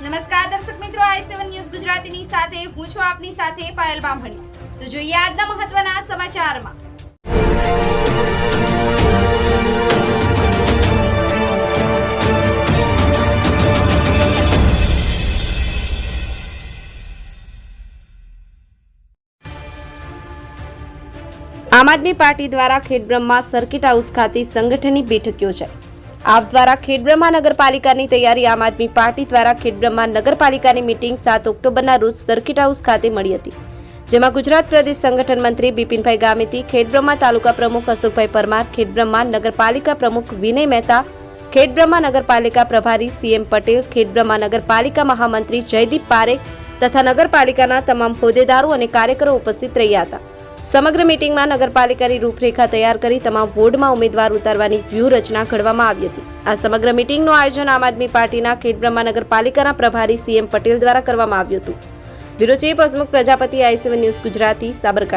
નમસ્કાર, દર્શક મિત્રો, આઈ સેવન ન્યૂઝ ગુજરાતીની સાથે, હું છું આપની સાથે પાયલ બામણી. તો જોઈએ આજના મહત્વના સમાચારમાં. આમ આદમી પાર્ટી દ્વારા ખેડબ્રહ્મા સર્કિટ હાઉસ ખાતે સંગઠનની બેઠક યોજાઈ આપ દ્વારા ખેડબ્રહ્મા નગરપાલિકાની તૈયારી આમ આદમી પાર્ટી દ્વારા ખેડબ્રહ્મા નગરપાલિકાની મિટિંગ સાત ઓક્ટોબરના રોજ સર્કિટ હાઉસ ખાતે મળી હતી, જેમાં ગુજરાત પ્રદેશ સંગઠન મંત્રી બિપિનભાઈ ગામિતી ખેડબ્રહ્મા તાલુકા પ્રમુખ અશોકભાઈ પરમાર ખેડબ્રહ્મા નગરપાલિકા પ્રમુખ વિનય મહેતા ખેડબ્રહ્મા નગરપાલિકા પ્રભારી સીએમ પટેલ ખેડબ્રહ્મા નગરપાલિકા મહામંત્રી જયદીપ પારેખ તથા નગરપાલિકાના તમામ હોદ્દેદારો અને કાર્યકરો ઉપસ્થિત રહ્યા હતા. સમગ્ર મીટિંગમાં નગરપાલિકાની રૂપરેખા તૈયાર કરી તમામ વોર્ડમાં ઉમેદવાર ઉતારવાની વ્યૂહરચના ઘડવામાં આવી હતી. આ સમગ્ર મીટિંગનું આયોજન આમ આદમી પાર્ટીના ખેડબ્રહ્મા નગરપાલિકાના પ્રભારી સીએમ પટેલ દ્વારા કરવામાં આવ્યું હતું. Bureau chief Hasmukh Prajapati I C one news Gujarati, Sabarkantha.